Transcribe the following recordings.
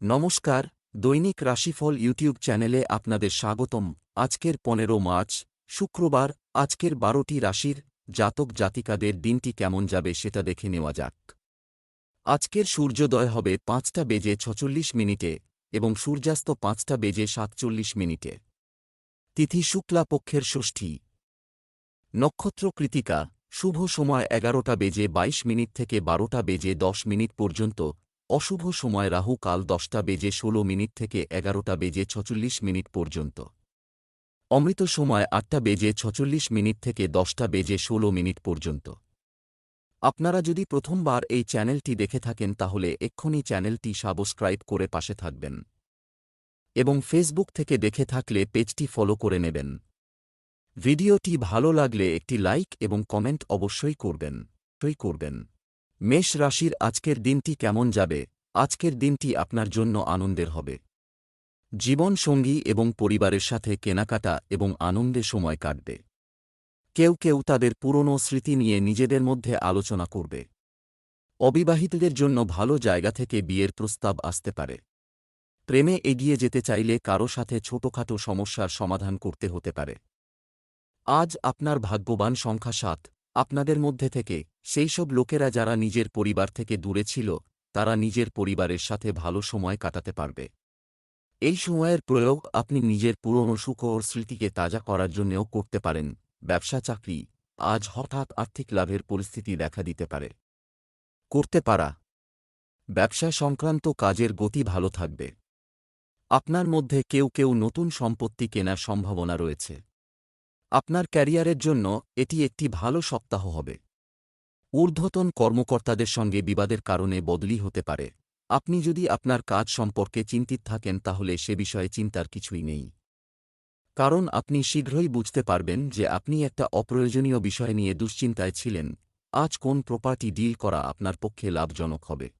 নমস্কার, দৈনিক রাশিফল ইউটিউব চ্যানেলে আপনাদের স্বাগতম। আজকের পনেরো মার্চ, শুক্রবার, আজকের বারোটি রাশির জাতক জাতিকাদের দিনটি কেমন যাবে সেটা দেখে নেওয়া যাক। আজকের সূর্যোদয় হবে পাঁচটা বেজে ছচল্লিশ মিনিটে এবং সূর্যাস্ত পাঁচটা বেজে সাতচল্লিশ মিনিটে। তিথি শুক্লা পক্ষের ষষ্ঠী। নক্ষত্র কৃতিকা, শুভ সময় এগারোটা বেজে বাইশ মিনিট থেকে বারোটা বেজে দশ মিনিট পর্যন্ত অশুভ সময় রাহু কাল দশটা বেজে ষোলো মিনিট থেকে এগারোটা বেজে ছচল্লিশ মিনিট পর্যন্ত। অমৃত সময় আটটা বেজে ছচল্লিশ মিনিট থেকে দশটা বেজে ষোলো মিনিট পর্যন্ত। আপনারা যদি প্রথমবার এই চ্যানেলটি দেখে থাকেন তাহলে এক্ষুনি চ্যানেলটি সাবস্ক্রাইব করে পাশে থাকবেন। এবং ফেসবুক থেকে দেখে থাকলে পেজটি ফলো করে নেবেন। ভিডিওটি ভালো লাগলে একটি লাইক এবং কমেন্ট অবশ্যই করবেন। করবেন। মেষ রাশির আজকের দিনটি কেমন যাবে? আজকের দিনটি আপনার জন্য আনন্দের হবে। জীবন সঙ্গী এবং পরিবারের সাথে কেনাকাটা এবং আনন্দে সময় কাটবে। কেউ কেউ তাদের পুরনো স্মৃতি নিয়ে নিজেদের মধ্যে আলোচনা করবে। অবিবাহিতদের জন্য ভালো জায়গা থেকে বিয়ের প্রস্তাব আসতে পারে। প্রেমে এগিয়ে যেতে চাইলে কারও সাথে ছোটখাটো সমস্যার সমাধান করতে হতে পারে। আজ আপনার ভাগ্যবান সংখ্যা সাত। আপনাদের মধ্যে থেকে, সেই সব লোকেরা যারা নিজের পরিবার থেকে দূরে ছিল, তারা নিজের পরিবারের সাথে ভালো সময় কাটাতে পারবে। এই সময়ের প্রয়োগ আপনি নিজের পুরনো সুখ ও স্মৃতিকে তাজা করার জন্যও করতে পারেন, ব্যবসা, চাকরি, আজ হঠাৎ আর্থিক লাভের পরিস্থিতি দেখা দিতে পারে। করতে পারা। ব্যবসা সংক্রান্ত কাজের গতি ভালো থাকবে। আপনার মধ্যে কেউ কেউ নতুন সম্পত্তি কেনার সম্ভাবনা রয়েছে। আপনার ক্যারিয়ারের জন্য এটি একটি ভালো সপ্তাহ হবে। ঊর্ধ্বতন কর্মকর্তাদের সঙ্গে বিবাদের কারণে বদলি হতে পারে। আপনি যদি আপনার কাজ সম্পর্কে চিন্তিত থাকেন, তাহলে সে বিষয়ে চিন্তার কিছুই নেই। কারণ আপনি শীঘ্রই বুঝতে পারবেন যে আপনি একটা অপ্রয়োজনীয় বিষয় নিয়ে দুশ্চিন্তায় ছিলেন। আজ কোন প্রপার্টি ডিল করা আপনার পক্ষে লাভজনক হবে?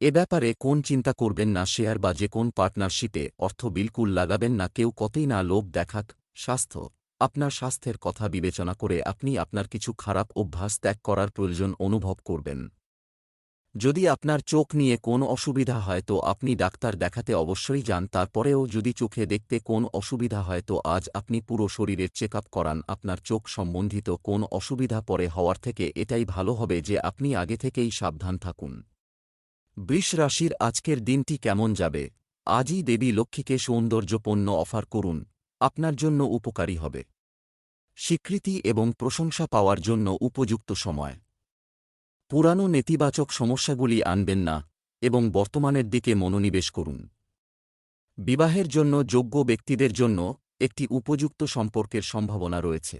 এ ব্যাপারে কোন চিন্তা করবেন না, শেয়ার বা যে কোন পার্টনারশিপে অর্থ বিলকুল লাগাবেন না, কেউ কতই না লোভ দেখাক, স্বাস্থ্য আপনার স্বাস্থ্যের কথা বিবেচনা করে আপনি আপনার কিছু খারাপ অভ্যাস ত্যাগ করার প্রয়োজন অনুভব করবেন। যদি আপনার চোখ নিয়ে কোন অসুবিধা হয় তো আপনি ডাক্তার দেখাতে অবশ্যই যান, তারপরেও যদি চোখে দেখতে কোন অসুবিধা হয় তো আজ আপনি পুরো শরীরের চেক করান, আপনার চোখ সম্বন্ধিত কোন অসুবিধা পরে হওয়ার থেকে এটাই ভালো হবে যে আপনি আগে থেকেই সাবধান থাকুন। বৃষ রাশির আজকের দিনটি কেমন যাবে? আজই দেবী লক্ষ্মীকে সৌন্দর্যপণ্য অফার করুন। আপনার জন্য উপকারী হবে। স্বীকৃতি এবং প্রশংসা পাওয়ার জন্য উপযুক্ত সময়। পুরানো নেতিবাচক সমস্যাগুলি আনবেন না এবং বর্তমানের দিকে মনোনিবেশ করুন। বিবাহের জন্য যোগ্য ব্যক্তিদের জন্য একটি উপযুক্ত সম্পর্কের সম্ভাবনা রয়েছে।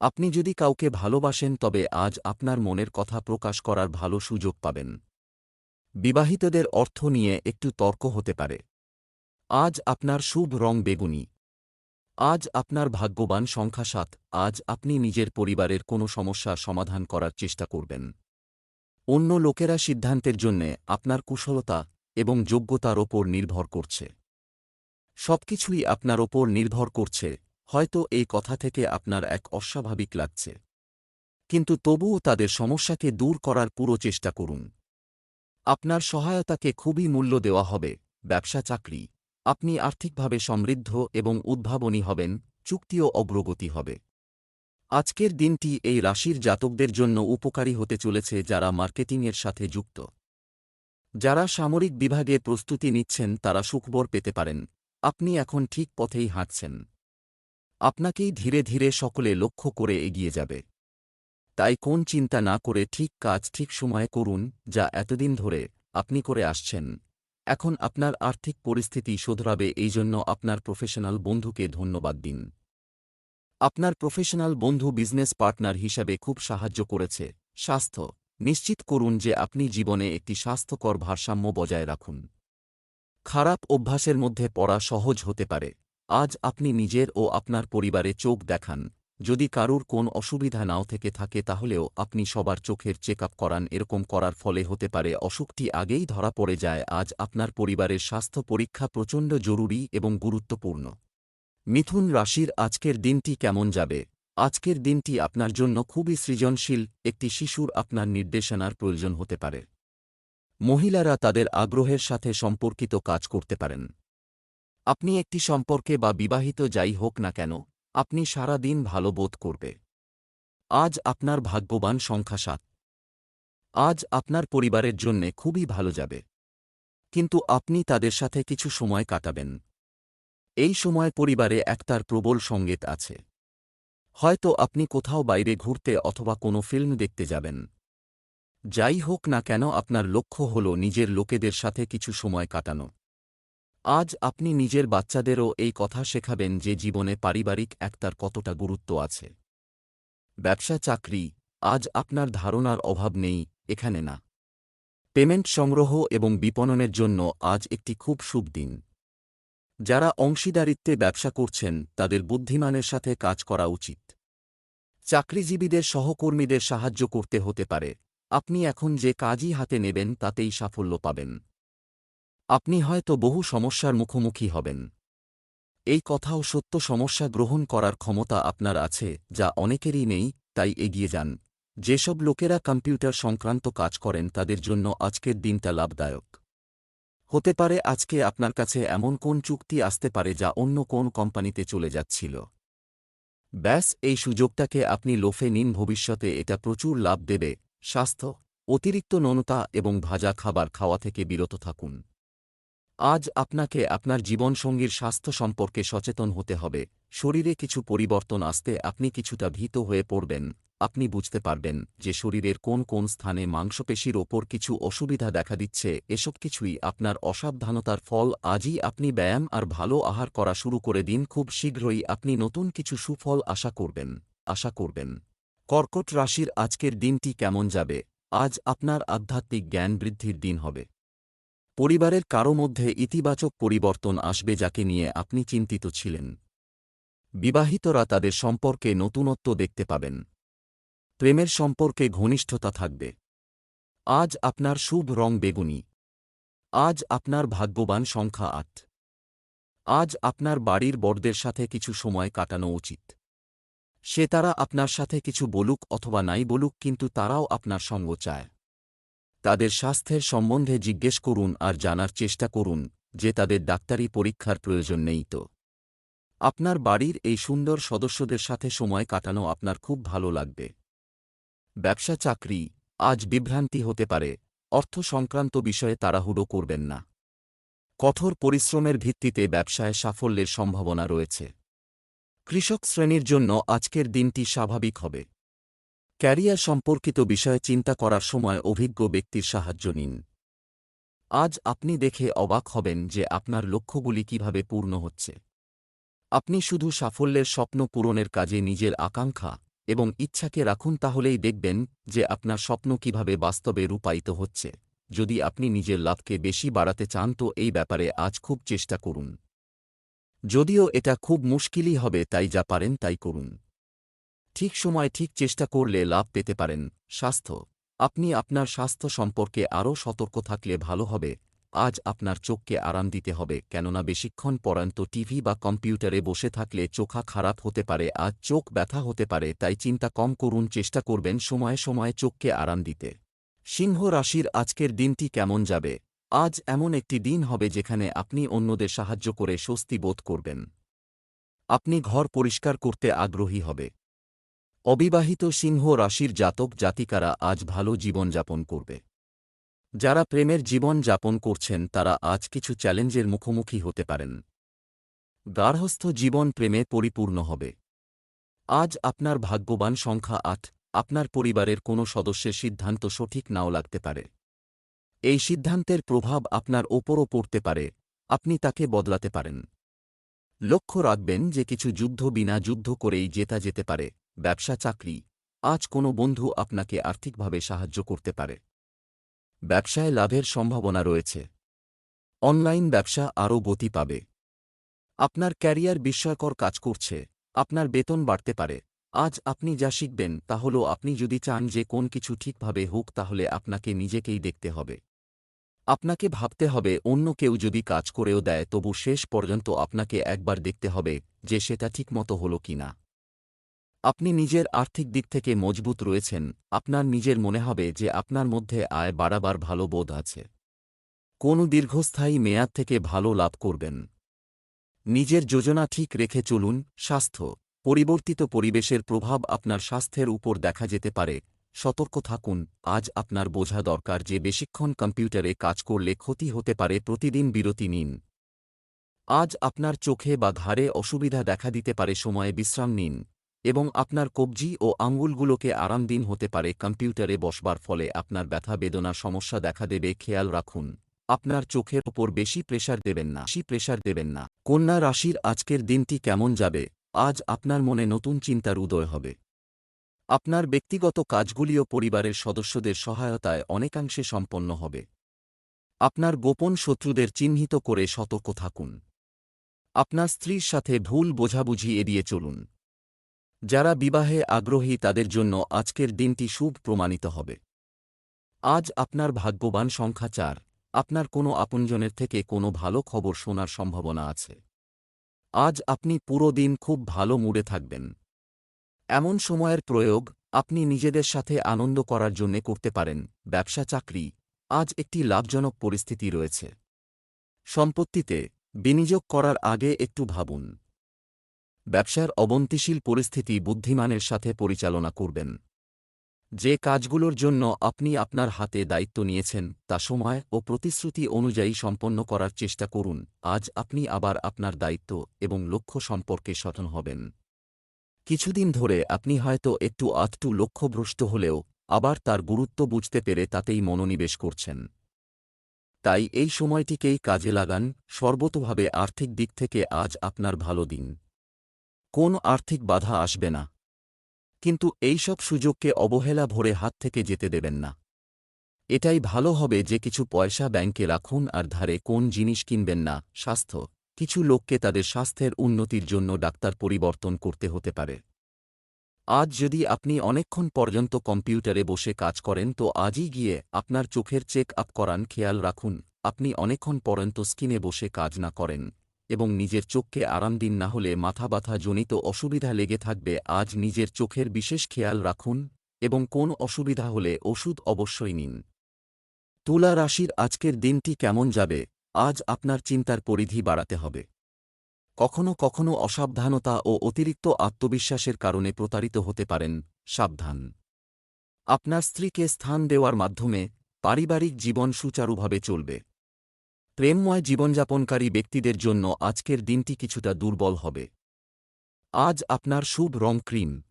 আপনি যদি কাউকে ভালোবাসেন, তবে আজ আপনার মনের কথা প্রকাশ করার ভালো সুযোগ পাবেন। বিবাহিতদের অর্থ নিয়ে একটু তর্ক হতে পারে। আজ আপনার শুভ রং বেগুনি। আজ আপনার ভাগ্যবান সংখ্যা সাত, আজ আপনি নিজের পরিবারের কোনো সমস্যার সমাধান করার চেষ্টা করবেন। অন্য লোকেরা সিদ্ধান্তের জন্যে আপনার কুশলতা এবং যোগ্যতার ওপর নির্ভর করছে। সবকিছুই আপনার ওপর নির্ভর করছে, হয়তো এই কথা থেকে আপনার এক অস্বাভাবিক লাগছে। কিন্তু তবুও তাদের সমস্যাকে দূর করার পুরো চেষ্টা করুন। আপনার সহায়তাকে খুবই মূল্য দেওয়া হবে ব্যবসা চাকরি আপনি আর্থিকভাবে সমৃদ্ধ এবং উদ্ভাবনী হবেন, চুক্তিও অগ্রগতি হবে। আজকের দিনটি এই রাশির জাতকদের জন্য উপকারী হতে চলেছে যারা মার্কেটিংয়ের সাথে যুক্ত। যারা সামরিক বিভাগে প্রস্তুতি নিচ্ছেন, তারা সুখবর পেতে পারেন। আপনি এখন ঠিক পথেই হাঁটছেন। আপনাকেই ধীরে ধীরে সকলে লক্ষ্য করে এগিয়ে যাবে। তাই কোন চিন্তা না করে ঠিক কাজ ঠিক সময়ে করুন, যা এতদিন ধরে আপনি করে আসছেন। এখন আপনার আর্থিক পরিস্থিতি শোধরাবে, এই জন্য আপনার প্রফেশনাল বন্ধুকে ধন্যবাদ দিন। আপনার প্রফেশনাল বন্ধু বিজনেস পার্টনার হিসাবে খুব সাহায্য করেছে। স্বাস্থ্য, নিশ্চিত করুন যে আপনি জীবনে একটি স্বাস্থ্যকর ভারসাম্য বজায় রাখুন। খারাপ অভ্যাসের মধ্যে পড়া সহজ হতে পারে। আজ আপনি নিজের ও আপনার পরিবারে চোখ দেখান। যদি কারুর কোন অসুবিধা নাও থেকে থাকে তাহলেও আপনি সবার চোখের চেক করান, এরকম করার ফলে হতে পারে অসুখটি আগেই ধরা পড়ে যায়। আজ আপনার পরিবারের স্বাস্থ্য পরীক্ষা প্রচণ্ড জরুরি এবং গুরুত্বপূর্ণ। মিথুন রাশির আজকের দিনটি কেমন যাবে? আজকের দিনটি আপনার জন্য খুবই সৃজনশীল, একটি শিশুর আপনার নির্দেশনার প্রয়োজন হতে পারে। মহিলারা তাদের আগ্রহের সাথে সম্পর্কিত কাজ করতে পারেন। আপনি একটি সম্পর্কে বা বিবাহিত যাই হোক না কেন আপনি সারা দিন ভালো বোধ করবে। আজ আপনার ভাগ্যবান সংখ্যা সাত। আজ আপনার পরিবারের জন্যে খুবই ভালো যাবে। কিন্তু আপনি তাদের সাথে কিছু সময় কাটাবেন। এই সময় পরিবারে একতার প্রবল সংগীত আছে। হয়তো আপনি কোথাও বাইরে ঘুরতে অথবা কোনো ফিল্ম দেখতে যাবেন। যাই হোক না কেন, আপনার লক্ষ্য হল নিজের লোকেদের সাথে কিছু সময় কাটানো। আজ আপনি নিজের বাচ্চাদেরও এই কথা শেখাবেন যে জীবনে পারিবারিক একতার কতটা গুরুত্ব আছে। ব্যবসা চাকরি, আজ আপনার ধারণার অভাব নেই, এখানে না। পেমেন্ট সংগ্রহ এবং বিপণনের জন্য আজ একটি খুব শুভ দিন। যারা অংশীদারিত্বে ব্যবসা করছেন, তাদের বুদ্ধিমানের সাথে কাজ করা উচিত। চাকরিজীবীদের সহকর্মীদের সাহায্য করতে হতে পারে। আপনি এখন যে কাজই হাতে নেবেন, তাতেই সাফল্য পাবেন। আপনি হয়তো বহু সমস্যার মুখোমুখি হবেন। এই কথাও সত্য সমস্যা গ্রহণ করার ক্ষমতা আপনার আছে, যা অনেকেরই নেই, তাই এগিয়ে যান। যেসব লোকেরা কম্পিউটার সংক্রান্ত কাজ করেন, তাদের জন্য আজকের দিনটা লাভদায়ক। হতে পারে আজকে আপনার কাছে এমন কোন চুক্তি আসতে পারে, যা অন্য কোন কোম্পানিতে চলে যাচ্ছিল। ব্যাস, এই সুযোগটাকে আপনি লোফে নিন, ভবিষ্যতে এটা প্রচুর লাভ দেবে। স্বাস্থ্য, অতিরিক্ত ননতা এবং ভাজা খাবার খাওয়া থেকে বিরত থাকুন। আজ আপনাকে আপনার জীবনসঙ্গীর স্বাস্থ্য সম্পর্কে সচেতন হতে হবে। শরীরে কিছু পরিবর্তন আসতে আপনি কিছুটা ভীত হয়ে পড়বেন। আপনি বুঝতে পারবেন যে শরীরের কোন কোন স্থানে মাংসপেশির ওপর কিছু অসুবিধা দেখা দিচ্ছে। এসব কিছুই আপনার অসাবধানতার ফল। আজই আপনি ব্যায়াম আর ভালো আহার করা শুরু করে দিন। খুব শীঘ্রই আপনি নতুন কিছু সুফল আশা করবেন। আশা করবেন। কর্কট রাশির আজকের দিনটি কেমন যাবে? আজ আপনার আধ্যাত্মিক জ্ঞান বৃদ্ধির দিন হবে। পরিবারের কারও মধ্যে ইতিবাচক পরিবর্তন আসবে যাকে নিয়ে আপনি চিন্তিত ছিলেন। বিবাহিতরা তাদের সম্পর্কে নতুনত্ব দেখতে পাবেন। প্রেমের সম্পর্কে ঘনিষ্ঠতা থাকবে। আজ আপনার শুভ রং বেগুনি। আজ আপনার ভাগ্যবান সংখ্যা আট। আজ আপনার বাড়ির বড়দের সাথে কিছু সময় কাটানো উচিত। সে তারা আপনার সাথে কিছু বলুক অথবা নাই বলুক, কিন্তু তারাও আপনার সঙ্গ চায়। তাদের স্বাস্থ্যের সম্বন্ধে জিজ্ঞেস করুন আর জানার চেষ্টা করুন যে তাদের ডাক্তারি পরীক্ষার প্রয়োজন নেই তো। আপনার বাড়ির এই সুন্দর সদস্যদের সাথে সময় কাটানো আপনার খুব ভালো লাগবে। ব্যবসা চাকরি, আজ বিভ্রান্তি হতে পারে, অর্থ সংক্রান্ত বিষয়ে তাড়াহুড়ো করবেন না। কঠোর পরিশ্রমের ভিত্তিতে ব্যবসায় সাফল্যের সম্ভাবনা রয়েছে। কৃষক শ্রেণির জন্য আজকের দিনটি স্বাভাবিক হবে। ক্যারিয়ার সম্পর্কিত বিষয়ে চিন্তা করার সময় অভিজ্ঞ ব্যক্তির সাহায্য নিন। আজ আপনি দেখে অবাক হবেন যে আপনার লক্ষ্যগুলি কীভাবে পূর্ণ হচ্ছে। আপনি শুধু সাফল্যের স্বপ্ন পূরণের কাজে নিজের আকাঙ্ক্ষা এবং ইচ্ছাকে রাখুন তাহলেই দেখবেন যে আপনার স্বপ্ন কীভাবে বাস্তবে রূপায়িত হচ্ছে। যদি আপনি নিজের লাভকে বেশি বাড়াতে চান তো এই ব্যাপারে আজ খুব চেষ্টা করুন। যদিও এটা খুব মুশকিলই হবে তাই যা পারেন তাই করুন। ঠিক সময় ঠিক চেষ্টা করলে লাভ পেতে পারেন। স্বাস্থ্য। আপনি আপনার স্বাস্থ্য সম্পর্কে আরও সতর্ক থাকলে ভালো হবে। আজ আপনার চোখকে আরাম দিতে হবে, কেননা বেশিক্ষণ পরান্ত টিভি বা কম্পিউটারে বসে থাকলে চোখা খারাপ হতে পারে আজ চোখ ব্যথা হতে পারে, তাই চিন্তা কম করুন, চেষ্টা করবেন সময়ে সময়ে চোখকে আরাম দিতে। সিংহ রাশির আজকের দিনটি কেমন যাবে? আজ এমন একটি দিন হবে যেখানে আপনি অন্যদের সাহায্য করে স্বস্তি বোধ করবেন। আপনি ঘর পরিষ্কার করতে আগ্রহী হবে। অবিবাহিত সিংহ রাশির জাতক জাতিকারা আজ ভালো জীবনযাপন করবে। যারা প্রেমের জীবন যাপন করছেন, তারা আজ কিছু চ্যালেঞ্জের মুখোমুখি হতে পারেন। গার্হস্থ জীবন প্রেমে পরিপূর্ণ হবে। আজ আপনার ভাগ্যবান সংখ্যা আট, আপনার পরিবারের কোনো সদস্যের সিদ্ধান্ত সঠিক নাও লাগতে পারে। এই সিদ্ধান্তের প্রভাব আপনার ওপরও পড়তে পারে, আপনি তাকে বদলাতে পারেন। লক্ষ্য রাখবেন যে কিছু যুদ্ধ বিনা যুদ্ধ করেই জেতা যেতে পারে। ব্যবসা, চাকরি, আজ কোনো বন্ধু আপনাকে আর্থিকভাবে সাহায্য করতে পারে। ব্যবসায় লাভের সম্ভাবনা রয়েছে। অনলাইন ব্যবসা আরও গতি পাবে। আপনার ক্যারিয়ার বিস্ময়কর কাজ করছে, আপনার বেতন বাড়তে পারে। আজ আপনি যা শিখবেন তা হল আপনি যদি চান যে কোন কিছু ঠিকভাবে হোক তাহলে আপনাকে নিজেকেই দেখতে হবে। আপনাকে ভাবতে হবে অন্য কেউ যদি কাজ করেও দেয় তবু শেষ পর্যন্ত আপনাকে একবার দেখতে হবে যে সেটা ঠিকমতো হল কি না আপনি নিজের আর্থিক দিক থেকে মজবুত রয়েছেন, আপনার নিজের মনে হবে যে আপনার মধ্যে আয় বাড়াবার ভালো বোধ আছে। কোন দীর্ঘস্থায়ী মেয়াদ থেকে ভালো লাভ করবেন। নিজের যোজনা ঠিক রেখে চলুন, স্বাস্থ্য, পরিবর্তিত পরিবেশের প্রভাব আপনার স্বাস্থ্যের উপর দেখা যেতে পারে। সতর্ক থাকুন, আজ আপনার বোঝা দরকার যে বেশিক্ষণ কম্পিউটারে কাজ করলে ক্ষতি হতে পারে, প্রতিদিন বিরতি নিন। আজ আপনার চোখে বা ঘাড়ে অসুবিধা দেখা দিতে পারে, সময়ে বিশ্রাম নিন। এবং আপনার কবজি ও আঙ্গুলগুলোকে আরামদিন হতে পারে কম্পিউটারে বসবার ফলে আপনার ব্যথা, বেদনা, সমস্যা দেখা দেবে, খেয়াল রাখুন। আপনার চোখের ওপর বেশি প্রেশার দেবেন না। বেশি প্রেশার দেবেন না। কন্যা রাশির আজকের দিনটি কেমন যাবে? আজ আপনার মনে নতুন চিন্তার উদয় হবে। আপনার ব্যক্তিগত কাজগুলিও পরিবারের সদস্যদের সহায়তায় অনেকাংশে সম্পন্ন হবে। আপনার গোপন শত্রুদের চিহ্নিত করে সতর্ক থাকুন। আপনার স্ত্রীর সাথে ভুল বোঝাবুঝি এড়িয়ে চলুন। যারা বিবাহে আগ্রহী তাদের জন্য আজকের দিনটি শুভ প্রমাণিত হবে। আজ আপনার ভাগ্যবান সংখ্যা চার। আপনার কোনো আপনজনের থেকে কোনো ভালো খবর শোনার সম্ভাবনা আছে। আজ আপনি পুরো দিন খুব ভালো মুডে থাকবেন। এমন সময়ের প্রয়োগ আপনি নিজেদের সাথে আনন্দ করার জন্যে করতে পারেন। ব্যবসা, চাকরি আজ একটি লাভজনক পরিস্থিতি রয়েছে। সম্পত্তিতে বিনিয়োগ করার আগে একটু ভাবুন। ব্যবসার অবন্তিশীল পরিস্থিতি বুদ্ধিমানের সাথে পরিচালনা করবেন। যে কাজগুলোর জন্য আপনি আপনার হাতে দায়িত্ব নিয়েছেন, তা সময় ও প্রতিশ্রুতি অনুযায়ী সম্পন্ন করার চেষ্টা করুন। আজ আপনি আবার আপনার দায়িত্ব এবং লক্ষ্য সম্পর্কে সচেতন হবেন। কিছুদিন ধরে আপনি হয়তো একটু আধটু লক্ষ্যভ্রষ্ট হলেও আবার তার গুরুত্ব বুঝতে পেরে তাতেই মনোনিবেশ করছেন। তাই এই সময়টিকেই কাজে লাগান। সর্বতভাবে আর্থিক দিক থেকে আজ আপনার ভালো দিন। কোন আর্থিক বাধা আসবে না। কিন্তু এইসব সুযোগকে অবহেলা ভরে হাত থেকে যেতে দেবেন না। এটাই ভালো হবে যে কিছু পয়সা ব্যাংকে রাখুন আর ধারে কোন জিনিস কিনবেন না, স্বাস্থ্য। কিছু লোককে তাদের স্বাস্থ্যের উন্নতির জন্য ডাক্তার পরিবর্তন করতে হতে পারে। আজ যদি আপনি অনেকক্ষণ পর্যন্ত কম্পিউটারে বসে কাজ করেন তো আজই গিয়ে আপনার চোখের চেক আপ করান খেয়াল রাখুন। আপনি অনেকক্ষণ পর্যন্ত স্কিনে বসে কাজ না করেন। এবং নিজের চোখকে আরাম দিন না হলে মাথা ব্যথা জনিত অসুবিধা লেগে থাকবে। আজ নিজের চোখের বিশেষ খেয়াল রাখুন এবং কোন অসুবিধা হলে ওষুধ অবশ্যই নিন। তুলা রাশির আজকের দিনটি কেমন যাবে? আজ আপনার চিন্তার পরিধি বাড়াতে হবে। কখনো কখনো অসাবধানতা ও অতিরিক্ত আত্মবিশ্বাসের কারণে প্রতারিত হতে পারেন। সাবধান। আপনার স্ত্রীকে স্থান দেওয়ার মাধ্যমে পারিবারিক জীবন সুচারুভাবে চলবে। প্রেমময় জীবনযাপনকারী ব্যক্তিদের জন্য আজকের দিনটি কিছুটা দুর্বল হবে। আজ আপনার শুভ রং ক্রিম।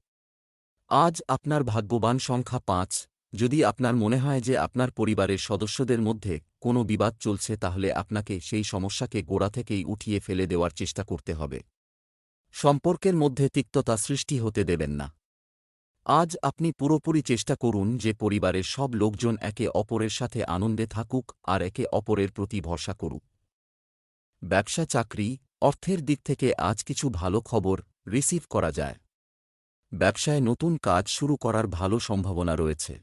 আজ আপনার ভাগ্যবান সংখ্যা পাঁচ। যদি আপনার মনে হয় যে আপনার পরিবারের সদস্যদের মধ্যে কোনো বিবাদ চলছে, তাহলে আপনাকে সেই সমস্যাকে গোড়া থেকেই উঠিয়ে ফেলে দেওয়ার চেষ্টা করতে হবে। সম্পর্কের মধ্যে তিক্ততা সৃষ্টি হতে দেবেন না। আজ আপনি পুরোপুরি চেষ্টা করুন যে পরিবারের সব লোকজন একে অপরের সাথে আনন্দে থাকুক আর একে অপরের প্রতি ভরসা করুক। ব্যবসা চাকরি, অর্থের দিক থেকে আজ কিছু ভালো খবর রিসিভ করা যায়। ব্যবসায় নতুন কাজ শুরু করার ভালো সম্ভাবনা রয়েছে।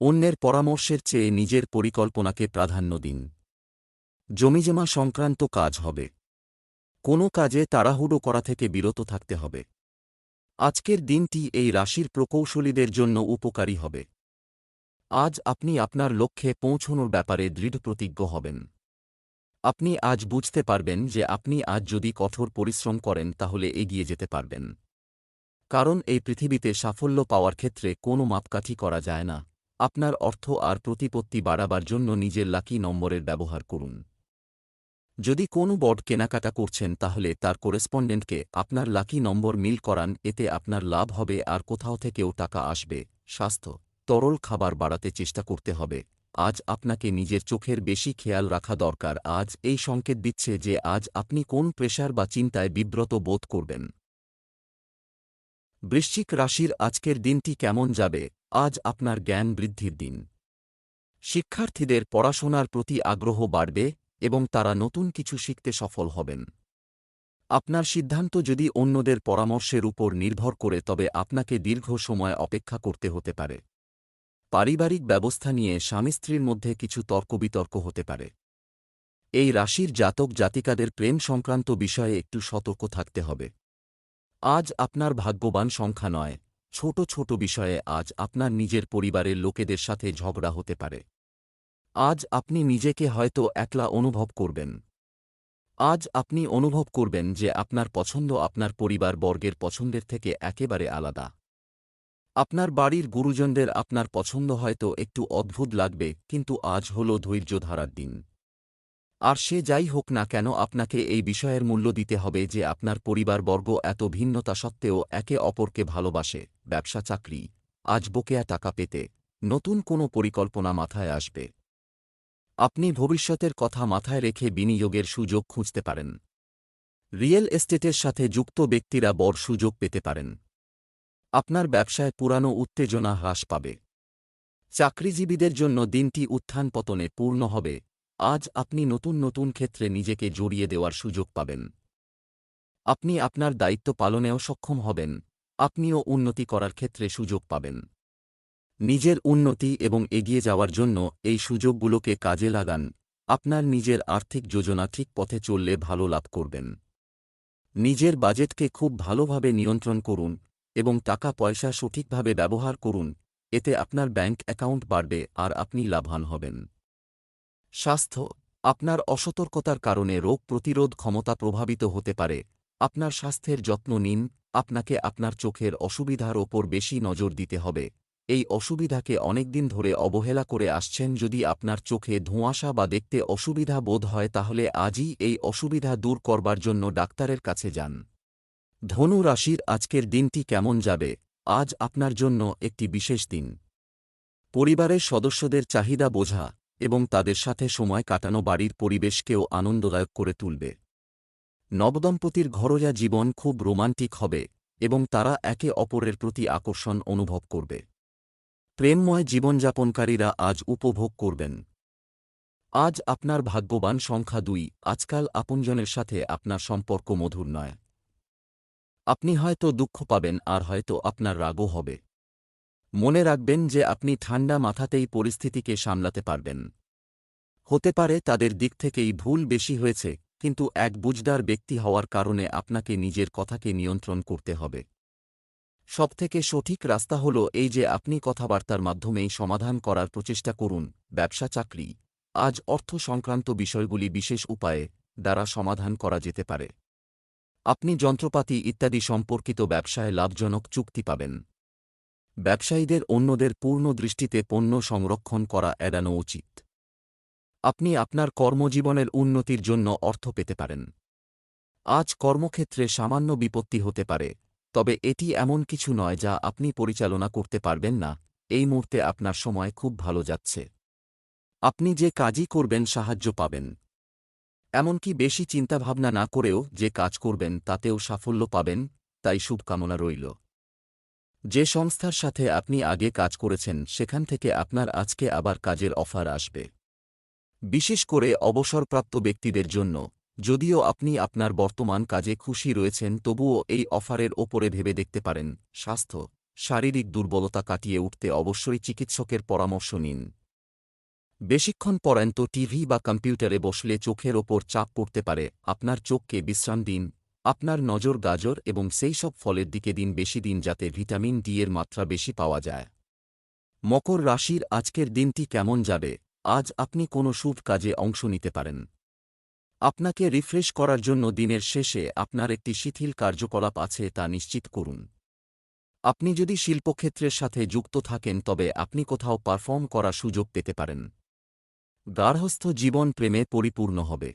অন্যের পরামর্শের চেয়ে নিজের পরিকল্পনাকে প্রাধান্য দিন। জমিজমা সংক্রান্ত কাজ হবে। কোনো কাজে তাড়াহুড়ো করা থেকে বিরত থাকতে হবে। আজকের দিনটি এই রাশির প্রকৌশলীদের জন্য উপকারী হবে। আজ আপনি আপনার লক্ষ্যে পৌঁছনোর ব্যাপারে দৃঢ়প্রতিজ্ঞ হবেন। আপনি আজ বুঝতে পারবেন যে আপনি আজ যদি কঠোর পরিশ্রম করেন তাহলে এগিয়ে যেতে পারবেন। কারণ এই পৃথিবীতে সাফল্য পাওয়ার ক্ষেত্রে কোনো মাপকাঠি করা যায় না। আপনার অর্থ আর প্রতিপত্তি বাড়াবার জন্য নিজের লাকি নম্বরের ব্যবহার করুন। যদি কোনো বড কেনাকাটা করছেন তাহলে তার কোরেসপন্ডেন্টকে আপনার লাকি নম্বর মিল করান, এতে আপনার লাভ হবে আর কোথাও থেকেও টাকা আসবে। স্বাস্থ্য, তরল খাবার বাড়াতে চেষ্টা করতে হবে। আজ আপনাকে নিজের চোখের বেশি খেয়াল রাখা দরকার। আজ এই সংকেত দিচ্ছে যে আজ আপনি কোন প্রেশার বা চিন্তায় বিব্রত বোধ করবেন। বৃশ্চিক রাশির আজকের দিনটি কেমন যাবে? আজ আপনার জ্ঞান বৃদ্ধির দিন। শিক্ষার্থীদের পড়াশোনার প্রতি আগ্রহ বাড়বে এবং তারা নতুন কিছু শিখতে সফল হবেন। আপনার সিদ্ধান্ত যদি অন্যদের পরামর্শের উপর নির্ভর করে, তবে আপনাকে দীর্ঘ সময় অপেক্ষা করতে হতে পারে। পারিবারিক ব্যবস্থা নিয়ে স্বামী স্ত্রীর মধ্যে কিছু তর্কবিতর্ক হতে পারে। এই রাশির জাতক জাতিকাদের প্রেম সংক্রান্ত বিষয়ে একটু সতর্ক থাকতে হবে। আজ আপনার ভাগ্যবান সংখ্যা নয়, ছোট ছোট বিষয়ে আজ আপনার নিজের পরিবারের লোকেদের সাথে ঝগড়া হতে পারে। আজ আপনি নিজেকে হয়তো একলা অনুভব করবেন। আজ আপনি অনুভব করবেন যে আপনার পছন্দ আপনার পরিবার বর্গের পছন্দের থেকে একেবারে আলাদা। আপনার বাড়ির গুরুজনদের আপনার পছন্দ হয়তো একটু অদ্ভুত লাগবে, কিন্তু আজ হল ধৈর্য ধারার দিন। আর সে যাই হোক না কেন আপনাকে এই বিষয়ের মূল্য দিতে হবে যে আপনার পরিবারবর্গ এত ভিন্নতা সত্ত্বেও একে অপরকে ভালোবাসে, ব্যবসা চাকরি, আজ বকেয়া টাকা পেতে, নতুন কোনো পরিকল্পনা মাথায় আসবে। আপনি ভবিষ্যতের কথা মাথায় রেখে বিনিয়োগের সুযোগ খুঁজতে পারেন। রিয়েল এস্টেটের সাথে যুক্ত ব্যক্তিরা বড় সুযোগ পেতে পারেন। আপনার ব্যবসায় পুরানো উত্তেজনা হ্রাস পাবে। চাকরিজীবীদের জন্য দিনটি উত্থান পতনে পূর্ণ হবে। আজ আপনি নতুন নতুন ক্ষেত্রে নিজেকে জড়িয়ে দেওয়ার সুযোগ পাবেন। আপনি আপনার দায়িত্ব পালনেও সক্ষম হবেন। আপনিও উন্নতি করার ক্ষেত্রে সুযোগ পাবেন। নিজের উন্নতি এবং এগিয়ে যাওয়ার জন্য এই সুযোগগুলোকে কাজে লাগান। আপনার নিজের আর্থিক যোজনা ঠিক পথে চললে ভালো লাভ করবেন। নিজের বাজেটকে খুব ভালোভাবে নিয়ন্ত্রণ করুন এবং টাকা পয়সা সঠিকভাবে ব্যবহার করুন। এতে আপনার ব্যাংক অ্যাকাউন্ট বাড়বে আর আপনি লাভবান হবেন। স্বাস্থ্য, আপনার অসতর্কতার কারণে রোগ প্রতিরোধ ক্ষমতা প্রভাবিত হতে পারে। আপনার স্বাস্থ্যের যত্ন নিন, আপনাকে আপনার চোখের অসুবিধার ওপর বেশি নজর দিতে হবে। এই অসুবিধাকে অনেকদিন ধরে অবহেলা করে আসছেন যদি আপনার চোখে ধোঁয়াশা বা দেখতে অসুবিধা বোধ হয় তাহলে আজই এই অসুবিধা দূর করবার জন্য ডাক্তারের কাছে যান। ধনু রাশির আজকের দিনটি কেমন যাবে? আজ আপনার জন্য একটি বিশেষ দিন। পরিবারের সদস্যদের চাহিদা বোঝা এবং তাদের সাথে সময় কাটানো বাড়ির পরিবেশকেও আনন্দদায়ক করে তুলবে। নবদম্পতির ঘরোয়া জীবন খুব রোমান্টিক হবে এবং তারা একে অপরের প্রতি আকর্ষণ অনুভব করবে। প্রেমময় জীবনযাপনকারীরা আজ উপভোগ করবেন। আজ আপনার ভাগ্যবান সংখ্যা দুই, আজকাল আপনজনের সাথে আপনার সম্পর্ক মধুর নয়। আপনি হয়তো দুঃখ পাবেন আর হয়তো আপনার রাগও হবে। মনে রাখবেন যে আপনি ঠান্ডা মাথাতেই পরিস্থিতিকে সামলাতে পারবেন। হতে পারে তাদের দিক থেকেই ভুল বেশি হয়েছে, কিন্তু এক বুঝদার ব্যক্তি হওয়ার কারণে আপনাকে নিজের কথাকে নিয়ন্ত্রণ করতে হবে। সবথেকে সঠিক রাস্তা হল এই যে আপনি কথাবার্তার মাধ্যমেই সমাধান করার প্রচেষ্টা করুন, ব্যবসা, চাকরি। আজ অর্থ সংক্রান্ত বিষয়গুলি বিশেষ উপায়ে দ্বারা সমাধান করা যেতে পারে। আপনি যন্ত্রপাতি ইত্যাদি সম্পর্কিত ব্যবসায় লাভজনক চুক্তি পাবেন। ব্যবসায়ীদের অন্যদের পূর্ণ দৃষ্টিতে পণ্য সংরক্ষণ করা এড়ানো উচিত। আপনি আপনার কর্মজীবনের উন্নতির জন্য অর্থ পেতে পারেন। আজ কর্মক্ষেত্রে সামান্য বিপত্তি হতে পারে। তবে এটি এমন কিছু নয় যা আপনি পরিচালনা করতে পারবেন না। এই মুহূর্তে আপনার সময় খুব ভালো যাচ্ছে। আপনি যে কাজই করবেন সাহায্য পাবেন। এমনকি বেশি চিন্তাভাবনা না করেও যে কাজ করবেন তাতেও সাফল্য পাবেন, তাই শুভকামনা রইল। যে সংস্থার সাথে আপনি আগে কাজ করেছেন, সেখান থেকে আপনার আজকে আবার কাজের অফার আসবে। বিশেষ করে অবসরপ্রাপ্ত ব্যক্তিদের জন্য। যদিও আপনি আপনার বর্তমান কাজে খুশি রয়েছেন, তবুও এই অফারের ওপরে ভেবে দেখতে পারেন। স্বাস্থ্য, শারীরিক দুর্বলতা কাটিয়ে উঠতে অবশ্যই চিকিৎসকের পরামর্শ নিন। বেশিক্ষণ পরান্ত টিভি বা কম্পিউটারে বসলে চোখের ওপর চাপ পড়তে পারে, আপনার চোখকে বিশ্রাম দিন, আপনার নজর গাজর এবং সেই সব ফলের দিকে দিন বেশি দিন যাতে ভিটামিন ডি এর মাত্রা বেশি পাওয়া যায়। মকর রাশির আজকের দিনটি কেমন যাবে? আজ আপনি কোনো শুভ কাজে অংশ নিতে পারেন। আপনাকে রিফ্রেশ করার জন্য দিনের শেষে আপনার একটি শিথিল কার্যকলাপ আছে তা নিশ্চিত করুন। আপনি যদি শিল্পক্ষেত্রের সাথে যুক্ত থাকেন তবে আপনি কোথাও পারফর্ম করার সুযোগ পেতে পারেন। গার্হস্থ জীবন প্রেমে পরিপূর্ণ হবে।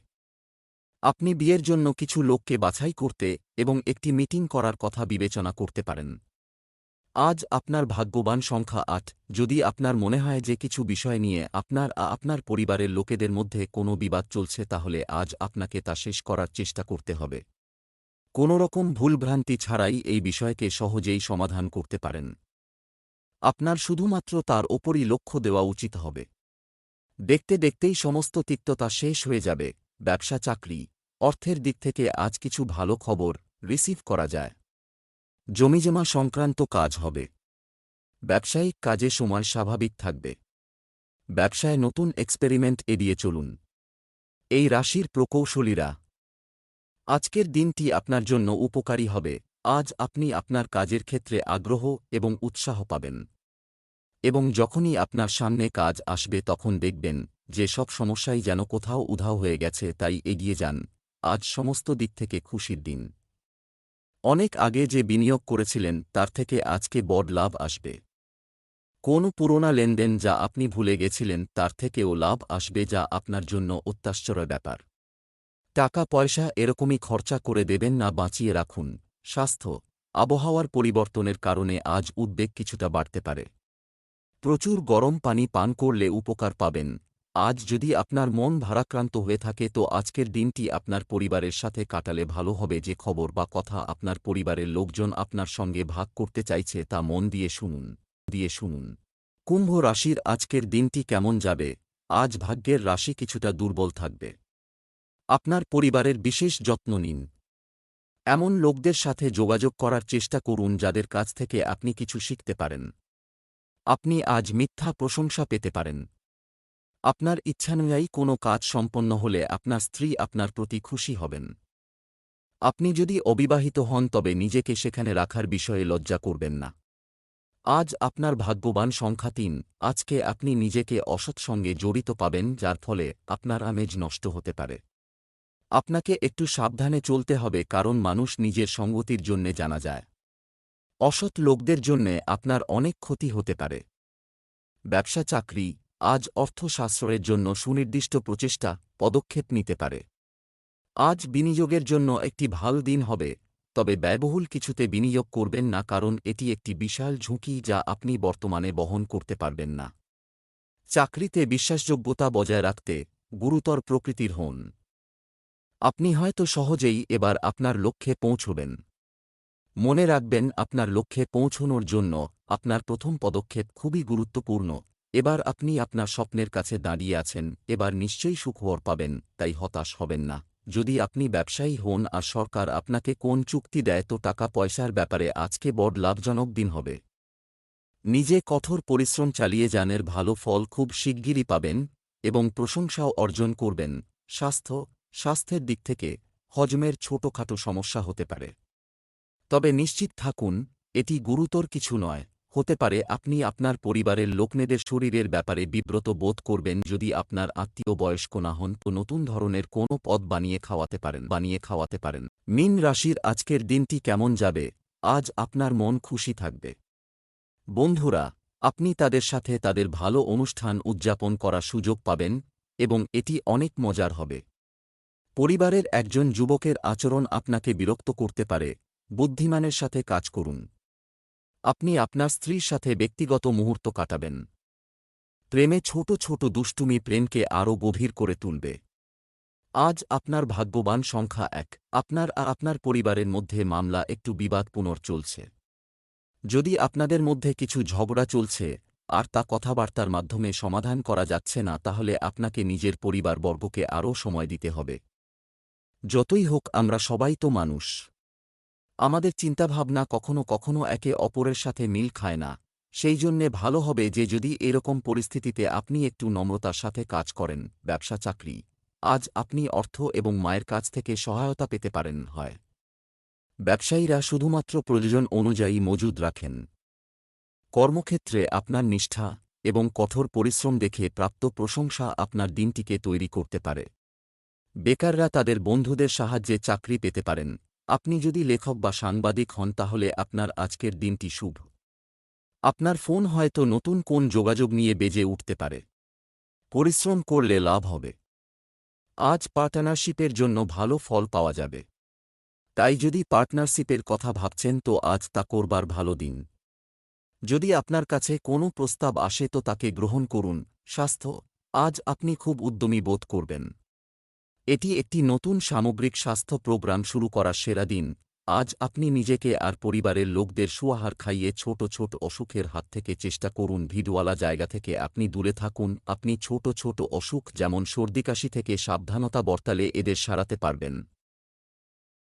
আপনি বিয়ের জন্য কিছু লোককে বাছাই করতে এবং একটি মিটিং করার কথা বিবেচনা করতে পারেন। আজ আপনার ভাগ্যবান সংখ্যা আট। যদি আপনার মনে হয় যে কিছু বিষয় নিয়ে আপনার আপনার পরিবারের লোকেদের মধ্যে কোনো বিবাদ চলছে, তাহলে আজ আপনাকে তা শেষ করার চেষ্টা করতে হবে। কোনোরকম ভুলভ্রান্তি ছাড়াই এই বিষয়কে সহজেই সমাধান করতে পারেন। আপনার শুধুমাত্র তার ওপরই লক্ষ্য দেওয়া উচিত হবে। দেখতে দেখতেই সমস্ত তিক্ততা শেষ হয়ে যাবে। ব্যবসা, চাকরি, অর্থের দিক থেকে আজ কিছু ভালো খবর রিসিভ করা যায়। জমিজমা সংক্রান্ত কাজ হবে। ব্যবসায়িক কাজে সময় স্বাভাবিক থাকবে। ব্যবসায় নতুন এক্সপেরিমেন্ট এড়িয়ে চলুন। এই রাশির প্রকৌশলীরা, আজকের দিনটি আপনার জন্য উপকারী হবে। আজ আপনি আপনার কাজের ক্ষেত্রে আগ্রহ এবং উৎসাহ পাবেন। এবং যখনই আপনার সামনে কাজ আসবে তখন দেখবেন যে সব সমস্যাই যেন কোথাও উধাও হয়ে গেছে, তাই এগিয়ে যান। আজ সমস্ত দিক থেকে খুশির দিন। অনেক আগে যে বিনিয়োগ করেছিলেন, তার থেকে আজকে বড় লাভ আসবে। কোনো পুরোনা লেনদেন যা আপনি ভুলে গেছিলেন, তার থেকেও লাভ আসবে যা আপনার জন্য অত্যাশ্চর্য ব্যাপার। টাকা পয়সা এরকমই খরচা করে দেবেন না, বাঁচিয়ে রাখুন। স্বাস্থ্য, আবহাওয়ার পরিবর্তনের কারণে আজ উদ্বেগ কিছুটা বাড়তে পারে। প্রচুর গরম পানি পান করলে উপকার পাবেন। আজ যদি আপনার মন ভারাক্রান্ত হয়ে থাকে, তো আজকের দিনটি আপনার পরিবারের সাথে কাটালে ভালো হবে। যে খবর বা কথা আপনার পরিবারের লোকজন আপনার সঙ্গে ভাগ করতে চাইছে, তা মন দিয়ে শুনুন। দিয়ে শুনুন। কুম্ভ রাশির আজকের দিনটি কেমন যাবে? আজ ভাগ্যের রাশি কিছুটা দুর্বল থাকবে। আপনার পরিবারের বিশেষ যত্ন নিন। এমন লোকদের সাথে যোগাযোগ করার চেষ্টা করুন, যাদের কাছ থেকে আপনি কিছু শিখতে পারেন। আপনি আজ মিথ্যা প্রশংসা পেতে পারেন। আপনার ইচ্ছানুযায়ী কোনো কাজ সম্পন্ন হলে আপনার স্ত্রী আপনার প্রতি খুশি হবেন। আপনি যদি অবিবাহিত হন তবে নিজেকে সেখানে রাখার বিষয়ে লজ্জা করবেন না। আজ আপনার ভাগ্যবান সংখ্যা তিন। আজকে আপনি নিজেকে অসৎ সঙ্গে জড়িত পাবেন, যার ফলে আপনার আমেজ নষ্ট হতে পারে। আপনাকে একটু সাবধানে চলতে হবে, কারণ মানুষ নিজের সঙ্গতির জন্যে জানা যায়। অসৎ লোকদের জন্যে আপনার অনেক ক্ষতি হতে পারে। ব্যবসা চাকরি আজ অর্থশাস্ত্রের জন্য সুনির্দিষ্ট প্রচেষ্টা, পদক্ষেপ নিতে পারে। আজ বিনিয়োগের জন্য একটি ভালো দিন হবে, তবে ব্যয়বহুল কিছুতে বিনিয়োগ করবেন না কারণ এটি একটি বিশাল ঝুঁকি যা আপনি বর্তমানে বহন করতে পারবেন না। চাকরিতে বিশ্বাসযোগ্যতা বজায় রাখতে গুরুতর প্রকৃতির হন। আপনি হয়তো সহজেই এবার আপনার লক্ষ্যে পৌঁছবেন। মনে রাখবেন, আপনার লক্ষ্যে পৌঁছনোর জন্য আপনার প্রথম পদক্ষেপ খুবই গুরুত্বপূর্ণ। এবার আপনি আপনার স্বপ্নের কাছে দাঁড়িয়ে আছেন, এবার নিশ্চয়ই সুখবর পাবেন, তাই হতাশ হবেন না। যদি আপনি ব্যবসায়ী হন আর সরকার আপনাকে কোন চুক্তি দেয় তো টাকা পয়সার ব্যাপারে আজকে বড় লাভজনক দিন হবে। নিজে কঠোর পরিশ্রম চালিয়ে যানের ভালো ফল খুব শিগগিরই পাবেন এবং প্রশংসাও অর্জন করবেন। স্বাস্থ্য, স্বাস্থ্যের দিক থেকে হজমের ছোটখাটো সমস্যা হতে পারে। তবে নিশ্চিত থাকুন, এটি গুরুতর কিছু নয়। হতে পারে আপনি আপনার পরিবারের লোকনেদের শরীরের ব্যাপারে বিব্রত বোধ করবেন যদি আপনার আত্মীয় বয়স্ক না হন তো নতুন ধরনের কোনো পদ বানিয়ে খাওয়াতে পারেন, বানিয়ে খাওয়াতে পারেন। মিন রাশির আজকের দিনটি কেমন যাবে? আজ আপনার মন খুশি থাকবে। বন্ধুরা, আপনি তাদের সাথে তাদের ভালো অনুষ্ঠান উদযাপন করার সুযোগ পাবেন এবং এটি অনেক মজার হবে। পরিবারের একজন যুবকের আচরণ আপনাকে বিরক্ত করতে পারে। বুদ্ধিমানের সাথে কাজ করুন। আপনি আপনার স্ত্রীর সাথে ব্যক্তিগত মুহূর্ত কাটাবেন। প্রেমে ছোট ছোট দুষ্টুমি প্রেমকে আরও গভীর করে তুলবে। আজ আপনার ভাগ্যবান সংখ্যা এক। আপনার আর আপনার পরিবারের মধ্যে মামলা একটু বিবাদ পুনর চলছে যদি আপনাদের মধ্যে কিছু ঝগড়া চলছে, আর তা কথাবার্তার মাধ্যমে সমাধান করা যাচ্ছে না, তাহলে আপনাকে নিজের পরিবার পরিবারবর্গকে আরও সময় দিতে হবে। যতই হোক, আমরা সবাই তো মানুষ। আমাদের চিন্তাভাবনা কখনো কখনো একে অপরের সাথে মিল খায় না। সেই জন্যে ভালো হবে যে যদি এরকম পরিস্থিতিতে আপনি একটু নম্রতার সাথে কাজ করেন, ব্যবসা, চাকরি। আজ আপনি অর্থ এবং মায়ের কাছ থেকে সহায়তা পেতে পারেন, হয়। ব্যবসায়ীরা শুধুমাত্র প্রয়োজন অনুযায়ী মজুদ রাখেন। কর্মক্ষেত্রে আপনার নিষ্ঠা এবং কঠোর পরিশ্রম দেখে প্রাপ্ত প্রশংসা আপনার দিনটিকে তৈরি করতে পারে। বেকাররা তাদের বন্ধুদের সাহায্যে চাকরি পেতে পারেন। আপনি যদি লেখক বা সাংবাদিক হন, তাহলে আপনার আজকের দিনটি শুভ। আপনার ফোন হয়তো নতুন কোন যোগাযোগ নিয়ে বেজে উঠতে পারে। পরিশ্রম করলে লাভ হবে। আজ পার্টনারশিপের জন্য ভালো ফল পাওয়া যাবে। তাই যদি পার্টনারশিপের কথা ভাবছেন, তো আজ তা করবার ভালো দিন। যদি আপনার কাছে কোনো প্রস্তাব আসে, তো তাকে গ্রহণ করুন। স্বাস্থ্য, আজ আপনি খুব উদ্যমী বোধ করবেন। এটি একটি নতুন সামগ্রিক স্বাস্থ্য প্রোগ্রাম শুরু করার সেরা দিন। আজ আপনি নিজেকে আর পরিবারের লোকদের সুয়াহার খাইয়ে ছোট ছোট অসুখের হাত থেকে চেষ্টা করুন। ভিড়ওয়ালা জায়গা থেকে আপনি দূরে থাকুন। আপনি ছোট ছোট অসুখ যেমন সর্দিকাশি থেকে সাবধানতা বর্তালে এদের সারাতে পারবেন।